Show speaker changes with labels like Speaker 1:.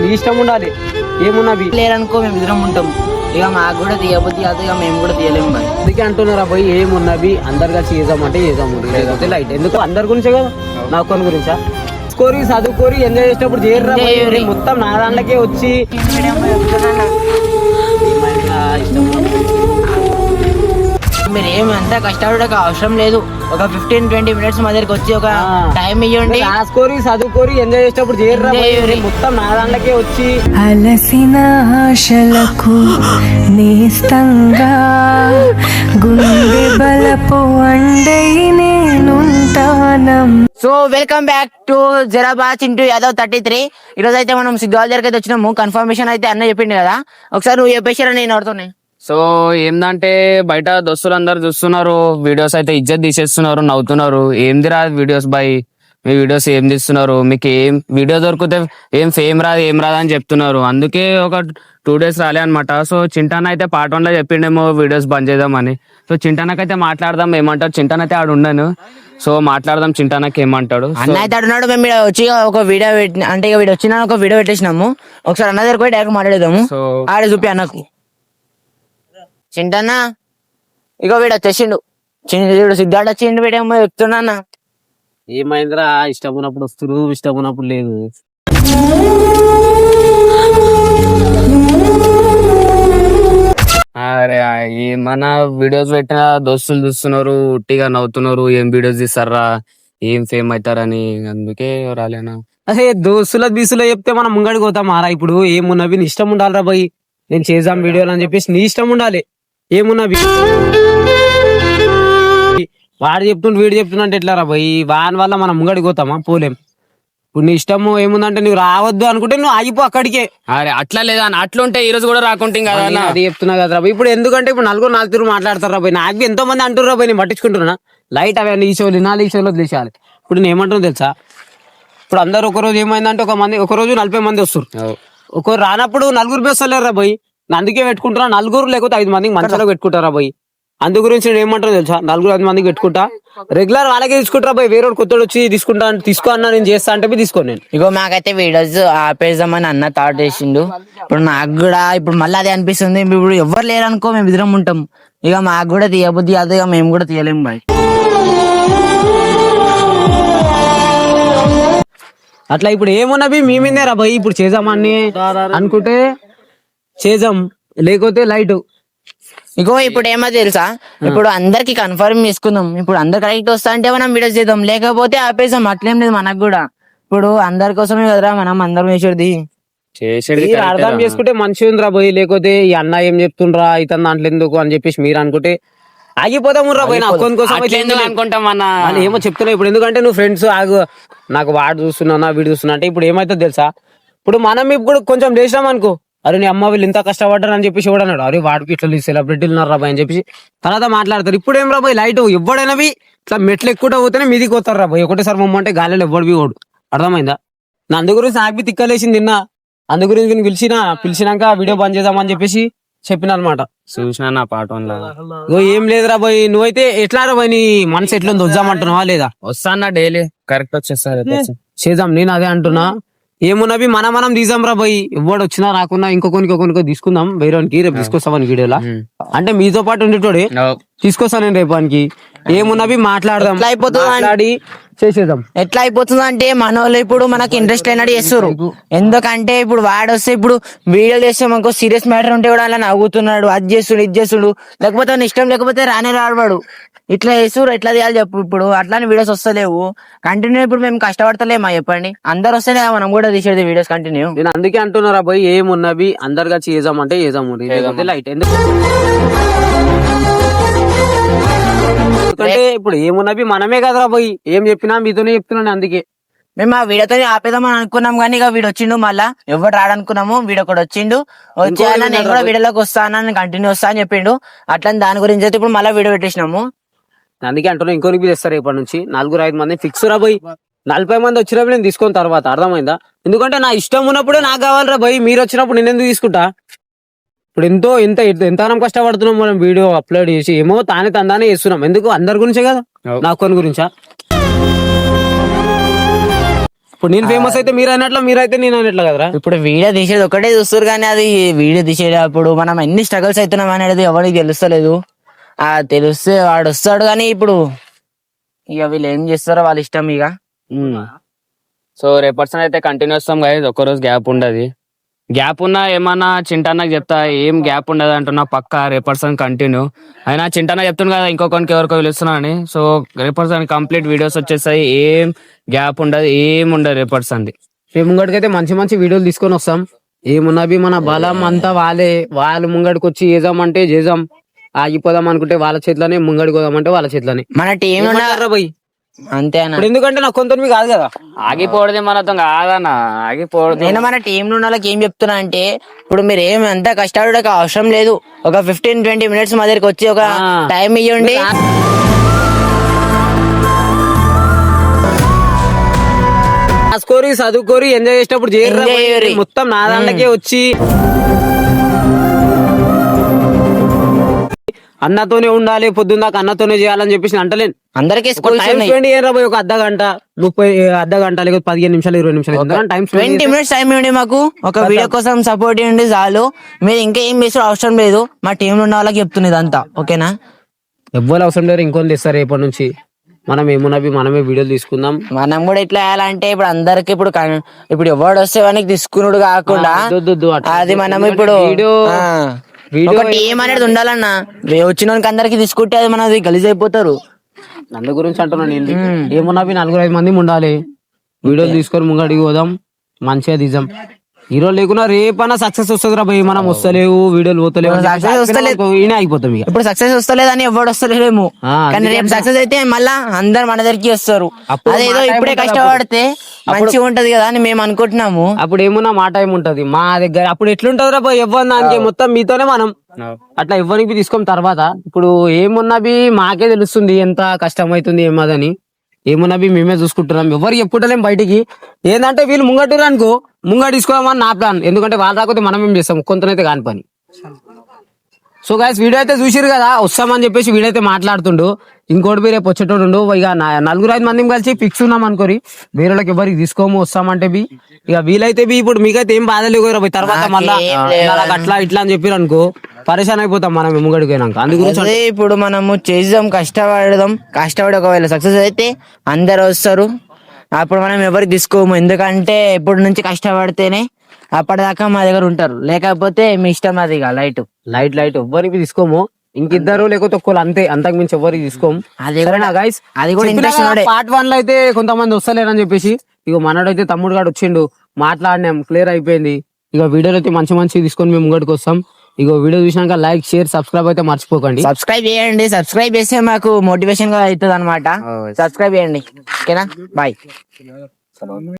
Speaker 1: నీ ఇష్టం ఉండాలి. ఏమున్నవి
Speaker 2: లేరనుకో మేము ఇద్దరం ఉంటాం. ఇక మాకు కూడా తీయబుద్ధి కాదు ఇక మేము కూడా తీయలేము మరి.
Speaker 1: అందుకే అంటున్నారా పోయి ఏమున్నవి అందరు కలిసి చేద్దామంటే చేద్దాము లేకపోతే లైట్. ఎందుకు? అందరి గురించే కదా. నా ఒక్కరి గురించా? కోరి చదువుకోరి ఎంజాయ్ చేసేటప్పుడు
Speaker 2: చేయరి.
Speaker 1: మొత్తం నా దాంట్లోకే వచ్చి
Speaker 2: మీరు ఏమి అంతా కష్టపడక అవసరం లేదు. ఒక ఫిఫ్టీన్ ట్వంటీ మినిట్స్ మా దగ్గరికి వచ్చి ఒక. టైం ఇవ్వండి
Speaker 1: రాసుకోరి చదువుకోరి ఎంజాయ్ చేసేటప్పుడు.
Speaker 2: చేయరి.
Speaker 1: మొత్తం నా దాంట్లోకే వచ్చి.
Speaker 3: అలసిన ఆశలకు నేస్తంగా గుండె బలపు అండై నేనుంటానం.
Speaker 2: సో వెల్కమ్ బ్యాక్ టు జరాబాద్ చింటూ యాదవ్ థర్టీ త్రీ ఈరోజు అయితే మనం సిద్ధాల దగ్గర అయితే వచ్చినాము. కన్ఫర్మేషన్ అయితే అన్న చెప్పిండు కదా. ఒకసారి నువ్వు చెప్పేసారా నేను ఆడుతున్నాయి
Speaker 4: సో ఏందంటే బయట దోస్తులు అందరు చూస్తున్నారు వీడియోస్ అయితే ఇజ్జత్ తీసేస్తున్నారు నవ్వుతున్నారు. ఏందిరా వీడియోస్ బై? మీ వీడియోస్ ఏం తీస్తున్నారు? మీకు ఏం వీడియో దొరికితే ఏం ఫేమ్ రాదు ఏం రాదు అని చెప్తున్నారు. అందుకే ఒక టూ డేస్ రాలే అనమాట సో చింటాన అయితే పార్ట్ వన్లో చెప్పిండేమో వీడియోస్ బంద్ చేద్దామని. సో చింటానకైతే మాట్లాడదాం ఏమంటారు చింటాన అయితే ఆడు ఉండను. సో మాట్లాడదాం చింటానకి ఏమంటాడు?
Speaker 2: అన్న అయితే అడున్నాడు మేము వచ్చి ఒక వీడియో పెట్టి అంటే ఇక వీడియో వచ్చిన ఒక వీడియో పెట్టేసినాము. ఒకసారి అన్న దగ్గర పోయి డైరెక్ట్ మాట్లాడేదాము
Speaker 4: సో
Speaker 2: ఆడ చూపి అన్నకు. చింటన్నా? ఇగో వీడు వచ్చేసిండు. చిండు వీడు సిద్ధాడు వచ్చిండు వీడేమో చెప్తున్నా అన్న.
Speaker 1: ఏమైందిరా? ఇష్టం ఉన్నప్పుడు వస్తురు ఇష్టం ఉన్నప్పుడు లేదు.
Speaker 4: అరే ఆ, ఈ మన వీడియోస్ పెట్టిన దోస్తులు చూస్తున్నారు ఉట్టిగా నవ్వుతున్నారు ఏం వీడియోస్ తీస్తారా ఏం ఫేమ్ అవుతారని అందుకే రాలేనా?
Speaker 1: అదే దోస్తుల బీసులో చెప్తే మనం ముంగడికి పోతాం మారా ఇప్పుడు? ఏమున్నవి? నీ ఇష్టం ఉండాలిరా పోయి నేను చేద్దాం వీడియోలు అని చెప్పేసి నీ ఇష్టం ఉండాలి. ఏమున్నవి వాడు చెప్తుండు వీడు చెప్తున్నా అంటే ఎట్లా రా పోయి వాని వల్ల మనం ముంగడికి పోతామా? పోలేం. ఇప్పుడు నీ ఇష్టము ఏముందంటే నువ్వు రావద్దు అనుకుంటే నువ్వు ఆగిపో అక్కడికే.
Speaker 4: అరే అట్లా లేదా? అన్న అట్లుంటే ఈ రోజు కూడా రాకుంటే కదా
Speaker 1: నేను అది చెప్తున్నా కదరా పోయి. ఇప్పుడు ఎందుకంటే ఇప్పుడు నలుగురు నాలుగు మాట్లాడతారా పోయి నాకు ఎంతో మంది అంటుర్రా పోయి నేను పట్టించుకుంటున్నా. లైట్ అవన్నీ ఈ షోలు నాలుగు ఈ షోలో వదిలేసేయాలి. ఇప్పుడు నేను ఏమంటున్నా తెలుసా? ఇప్పుడు అందరు ఒక రోజు ఏమైందంటే ఒక మంది ఒక రోజు నలభై మంది వస్తారు ఒక రానప్పుడు నలుగురు వస్తలేరా పోయి అందుకే పెట్టుకుంటున్నా. నలుగురు లేకపోతే ఐదు మందికి మంచాలకు పెట్టుకుంటారా పోయి అందు గురించి నేను ఏమంటాను తెలుసా? నలుగురు ఐదు మందికి పెట్టుకుంటా. రెగ్యులర్ వాళ్ళకే తీసుకుంటారా పోయి వేరే కొత్తడు వచ్చి తీసుకుంటా తీసుకో అన్నా నేను చేస్తా అంటే పోయి తీసుకోను నేను.
Speaker 2: ఇగో మాకైతే వీడియోస్ ఆపేద్దామని అన్న థాట్ చేసిండు ఇప్పుడు నాకు కూడా ఇప్పుడు మళ్ళీ అదే అనిపిస్తుంది. ఇప్పుడు ఎవరు లేరనుకో మేము ఇద్దరం ఉంటాం. ఇక మాకు కూడా తీయబుద్ధి కాదు. ఇక మేము కూడా తీయలేము బాయ్.
Speaker 1: అట్లా ఇప్పుడు ఏమున్నవి మీ మీదే రా భయ్ ఇప్పుడు చేద్దామని అనుకుంటే చేద్దాం లేకపోతే లైట్.
Speaker 2: ఇగో ఇప్పుడు ఏమో తెలుసా? ఇప్పుడు అందరికి కన్ఫర్మ్ చేసుకుందాం. ఇప్పుడు అందరు కరెక్ట్ వస్తా అంటే మనం వీడియోస్ చేద్దాం. లేకపోతే ఆపేసాం అట్లేం లేదు మనకు కూడా. ఇప్పుడు అందరి కోసమే కదరా మనం అందరం చేసేది.
Speaker 4: చేసేది
Speaker 1: మీరు అర్థం. చేసుకుంటే మంచిగా ఉందిరా భయ్ లేకపోతే ఈ అన్న ఏం చెప్తుండ్రా? ఇతను దాంట్లో ఎందుకు అని చెప్పేసి మీరు అనుకుంటే ఆగిపోదాము రా కోసం అయితే
Speaker 4: ఎందుకు. అనుకుంటాం అన్న.
Speaker 1: ఏమో చెప్తున్నావు ఇప్పుడు. ఎందుకంటే నువ్వు ఫ్రెండ్స్ ఆగు. నాకు వాడు చూస్తున్నా వీడు చూస్తున్నా అంటే ఇప్పుడు ఏమైతుందో తెలుసా? ఇప్పుడు మనం ఇప్పుడు కొంచెం చేసినాం అనుకో. అరే నీ అమ్మ వీళ్ళు ఇంత కష్టపడ్డారు అని చెప్పేసి కూడా అన్నాడు? అరే వాడికి ఇట్లా సెలబ్రిటీలు ఉన్నారు రాబాయ్ అని చెప్పేసి తర్వాత మాట్లాడతారు. ఇప్పుడు ఏం రాబాయ్ లైట్ ఎవడైనవి ఇట్లా మెట్లు ఎక్కువ పోతేనే మీదికి పోతారు రాబాయ్ ఒకటేసారి మమ్మంటే గాలిలో ఎవ్వడు ఓడు. అర్థమైందా? నా అందు గురించి నాకు తిక్కలేసింది నిన్న. అందు గురించి వీడిని పిలిచిన పిలిచినాక వీడియో బంద్ చేద్దామని చెప్పేసి చెప్పిన అనమాట
Speaker 4: చూసిన నా పాట
Speaker 1: ఏం లేదురా బాయ్. నువ్వైతే ఎట్లా రా నీ మనసు ఎట్లా వద్దామంటున్నావా లేదా?
Speaker 4: వస్తానా డైలీ? కరెక్ట్ వచ్చేస్తారు
Speaker 1: చేద్దాం. నేను అదే అంటున్నా. ఏమున్నవి మన మనం తీసాం రా బాయ్. ఎవడు వచ్చినా రాకున్నా ఇంకొకరికి ఇంకొకరికి తీసుకుందాం. వేరేవానికి రేపు తీసుకొస్తామని వీడియోలా. అంటే మీతో పాటు ఉండేటోడే తీసుకొస్తాను నేను రేపానికి ఏమున్నవి మాట్లాడదాం. మాట్లాడి చేసేద్దాం.
Speaker 2: ఎట్లా అయిపోతుంది అంటే మన వాళ్ళు ఇప్పుడు మనకి ఇంట్రెస్ట్ అయినట్టు చేస్తారు ఎందుకంటే ఇప్పుడు వాడు వస్తే ఇప్పుడు వీడియోలు చేస్తే మనకు సీరియస్ మ్యాటర్ ఉంటే కూడా అలా నవ్వుతున్నాడు. అది చేస్తుడు ఇది చేస్తుడు. లేకపోతే ఇష్టం లేకపోతే రానే రాడవాడు ఇట్లా చేస్తురు ఎట్లా చేయాలి చెప్పు ఇప్పుడు. అట్లానే వీడియోస్ వస్తలేవు. కంటిన్యూ ఇప్పుడు మేము కష్టపడతలేమా చెప్పండి? అందరు వస్తేనే మనం కూడా తీసేది వీడియోస్ కంటిన్యూ
Speaker 1: నేను అందుకే అంటున్నారా బాయ్ ఏమున్నవి? అందరుగా చేద్దాం అంటే చేద్దాము. లేకపోతే లైట్. ఎందుకు? ఎందుకంటే ఇప్పుడు ఏమున్నవి మనమే కదరా బాయ్ ఏం చెప్పినా మీతోనే చెప్తున్నాను అందుకే.
Speaker 2: మేము ఆ వీడియోతో ఆపేదామని అనుకున్నాం కానీ ఇక వీడు వచ్చిండు మళ్ళా. ఎవరు రాడనుకున్నాము వీడు ఒకటి వచ్చిండు. వచ్చి నేను కూడా వీడియోలోకి వస్తాను కంటిన్యూ వస్తా అని చెప్పిండు. అట్లా దాని గురించి అయితే ఇప్పుడు మళ్ళీ వీడియో పెట్టేసినాము.
Speaker 1: అందుకే అంటున్నా ఇంకోరికి తెస్తారు రేపటి నుంచి. నలుగురు ఐదు మంది ఫిక్స్ రా పోయి నలభై మంది వచ్చినప్పుడు నేను తీసుకున్న తర్వాత అర్థమైందా? ఎందుకంటే నా ఇష్టం ఉన్నప్పుడే నాకు కావాలిరా భయ్ మీరు వచ్చినప్పుడు నేను ఎందుకు తీసుకుంటా? ఇప్పుడు ఎంతో ఎంత ఎంత కష్టపడుతున్నాం మనం వీడియో అప్లోడ్ చేసి ఏమో తానే తందానే చేస్తున్నాం. ఎందుకు? అందరి గురించే కదా. నా కొన్ని గురించా? ఇప్పుడు నేను ఫేమస్ అయితే మీరు అయినట్లు మీరైతే నేను అయినట్లు కదరా?
Speaker 2: ఇప్పుడు వీడియో తీసేది ఒకటే చూస్తారు కానీ అది వీడియో తీసేటప్పుడు మనం ఎన్ని స్ట్రగల్స్ అవుతున్నాం అనేది ఎవరికి తెలుస్తలేదు. ఆ తెలిస్తే వాడు వస్తాడు కానీ ఇప్పుడు ఇక వీళ్ళు ఏం చేస్తారో వాళ్ళ ఇష్టం ఇక.
Speaker 4: సో రేపర్సన్ అయితే కంటిన్యూ వస్తాం గైస్ ఒక్కరోజు గ్యాప్ ఉండదు. గ్యాప్ ఉన్నా ఏమన్నా చింటన్నకి చెప్తా ఏం గ్యాప్ ఉండదు అంటున్నా పక్క రేపర్సన్ కంటిన్యూ అయినా చింటన్న చెప్తున్నా కదా ఇంకొకరికి ఎవరికో పిలుస్తున్నా అని. సో రేపర్సన్ కంప్లీట్ వీడియోస్ వచ్చేస్తాయి. ఏం గ్యాప్ ఉండదు ఏం ఉండదు రేపర్సన్ది
Speaker 1: రేపు ముంగడికైతే మంచి మంచి వీడియోలు తీసుకొని వస్తాం. ఏమున్నవి మన బలం అంతా వాళ్ళే. వాళ్ళు ముంగడికి వచ్చి చేద్దామంటే చేద్దాం. ఆగిపోదాం అనుకుంటే వాళ్ళ చేతిలోనే ముంగడికి పోదామంటే వాళ్ళ చేతిలోనే.
Speaker 2: మన టీం
Speaker 1: భయ్
Speaker 2: అంతేనా
Speaker 1: ఇప్పుడు ఎందుకంటే నాకు కొంత కాదు కదా.
Speaker 4: ఆగిపోవడది మనతో కాదన్న. ఆగిపోవడదు
Speaker 2: నేను మన టీం ఉన్న వాళ్ళకి ఏం చెప్తున్నా అంటే ఇప్పుడు మీరు ఏం ఎంత కష్టపడక అవసరం లేదు. ఒక ఫిఫ్టీన్ ట్వంటీ మినిట్స్ మా దగ్గరికి వచ్చి ఒక. టైం ఇవ్వండి
Speaker 1: రాసుకోరి చదువుకోరి ఎంజాయ్ చేసేటప్పుడు చేయరు. మొత్తం నా దాంట్లోకే వచ్చి. అన్నతోనే ఉండాలి పొద్దున్న దాకా అన్నతోనే చేయాలని చెప్పేసి అంటలేను.
Speaker 2: అందరికీ
Speaker 1: టైం స్పెండ్ ఒక అర్ధ గంట ముప్పై అర్ధ గంట లేకపోతే పదిహేను నిమిషాలు ఇరవై నిమిషాలు టైం
Speaker 2: ట్వంటీ మినిట్స్ టైం ఇవ్వండి మాకు. ఒక వీడియో కోసం సపోర్ట్ ఇవ్వండి చాలు. మీరు ఇంకా ఏం చేసే అవసరం లేదు. మా టీం ఉన్న వాళ్ళకి చెప్తున్నది అంతా ఓకేనా?
Speaker 1: ఎవ్వరు అవసరం లేరు ఇంకొని తెస్తారు రేపటి నుంచి. మనం ఏమున్నవి మనమే వీడియోలు తీసుకుందాం.
Speaker 2: మనం కూడా ఎట్లా వేయాలంటే ఇప్పుడు అందరికి ఇప్పుడు ఇప్పుడు ఎవడు వస్తే వానికి తీసుకున్నాడు కాకుండా అది మనం ఇప్పుడు
Speaker 1: వీడియో వీడియో
Speaker 2: ఒక టీం అనేది ఉండాలన్నా. వచ్చిన అందరికి తీసుకుంటే అది మనది గలీజ్ అయిపోతారు.
Speaker 1: అందు గురించి అంటున్నాను నేను ఏమున్నవి నలుగురు ఐదు మంది ఉండాలి. వీడియోలు తీసుకొని ముంగడికి పోదాం. మంచిగా తీద్దాం. హీరో లేకున్నా రేపన్నా సక్సెస్ వస్తుందిరా భయ్ మనం వస్తలేవు వీడియోలు పోతలేవు.
Speaker 2: Success వస్తలేదు.
Speaker 1: ఈయన అయిపోతాం ఇక.
Speaker 2: ఇప్పుడు సక్సెస్ వస్తలేదని ఎవడు వస్తలేదేమో
Speaker 1: ఆ,
Speaker 2: కానీ రేపు సక్సెస్ అయితే మళ్ళా అందరు మన దగ్గరికి వస్తారు.
Speaker 1: అప్పుడు
Speaker 2: అదేదో
Speaker 1: మా time
Speaker 2: ఇప్పుడే
Speaker 1: ఉంటది
Speaker 2: కష్టపడితే మంచిగా ఉంటది కదా అని మేము అనుకుంటున్నాము.
Speaker 1: అప్పుడు ఏమున్నా మా టైం ఉంటది. మా దగ్గర అప్పుడు ఎట్లుంటది రా ఇవ్వని దానికి మొత్తం మీతోనే మనం. అట్లా ఇవ్వనికి తీసుకున్న తర్వాత. ఇప్పుడు ఏమున్నవి మాకే తెలుస్తుంది ఎంత కష్టం అవుతుంది ఏమదని ఏమున్నవి మేమే చూసుకుంటున్నాం. ఎవరు చెప్పుకుంటలేం బయటికి. ఏంటంటే వీళ్ళు ముంగట్టురు అనుకో ముంగట తీసుకోమని నా ప్లాన్ ఎందుకంటే వాళ్ళు రాకపోతే మనం ఏం చేస్తాం? కొంతనైతే కాని పని. సో గాయస్ వీడియో అయితే చూసిరు కదా వస్తామని చెప్పేసి వీడైతే మాట్లాడుతుండు. ఇంకోటి మీరు రేపు వచ్చేటోడు. ఇక నలుగురు ఐదు మంది కలిసి ఫిక్స్ ఉన్నాం అనుకోరి. వేరే వాళ్ళకి ఎవరికి తీసుకోము వస్తామంటే బి. ఇక వీలైతే బి ఇప్పుడు మీకైతే ఏం బాధ లేవు. తర్వాత మళ్ళా అట్లా ఇట్లా అని చెప్పారు అనుకో. పరేషాన్ అయిపోతాం మనం ముంగడికి పోయినాక. అందు గురించి
Speaker 2: అదే ఇప్పుడు మనము చేద్దాం కష్టపడదాం. కష్టపడి ఒకవేళ సక్సెస్ అయితే అందరు వస్తారు. అప్పుడు మనం ఎవరికి తీసుకోము. ఎందుకంటే ఇప్పటి నుంచి కష్టపడితేనే అప్పటిదాకా మా దగ్గర ఉంటారు. లేకపోతే మీ ఇష్టం అది లైట్.
Speaker 1: Light light. ఎవ్వరికి తీసుకోము. ఇంకిద్దరు లేకపోతే ఒక్కరు అంతే. అంతకు మించి ఎవరికి తీసుకోము.
Speaker 2: అది
Speaker 1: గైస్
Speaker 2: అది కూడా ఇంట్రెస్ట్ ఉన్నాడే
Speaker 1: పార్ట్ వన్లో అయితే కొంతమంది వస్తలేరని చెప్పేసి ఇక మనోడైతే తమ్ముడు గాడు వచ్చిండు. మాట్లాడినాం క్లియర్ అయిపోయింది. ఇక వీడియోలు అయితే మంచి మంచి తీసుకొని మేము ముంగడికి వస్తాం. ఇక వీడియో చూసినాక లైక్ షేర్ సబ్స్క్రైబ్ అయితే మర్చిపోకండి.
Speaker 2: సబ్స్క్రైబ్ చేయండి. సబ్స్క్రైబ్ చేస్తే మాకు మోటివేషన్గా అవుతుంది అనమాట సబ్స్క్రైబ్ చేయండి. ఓకేనా? బాయ్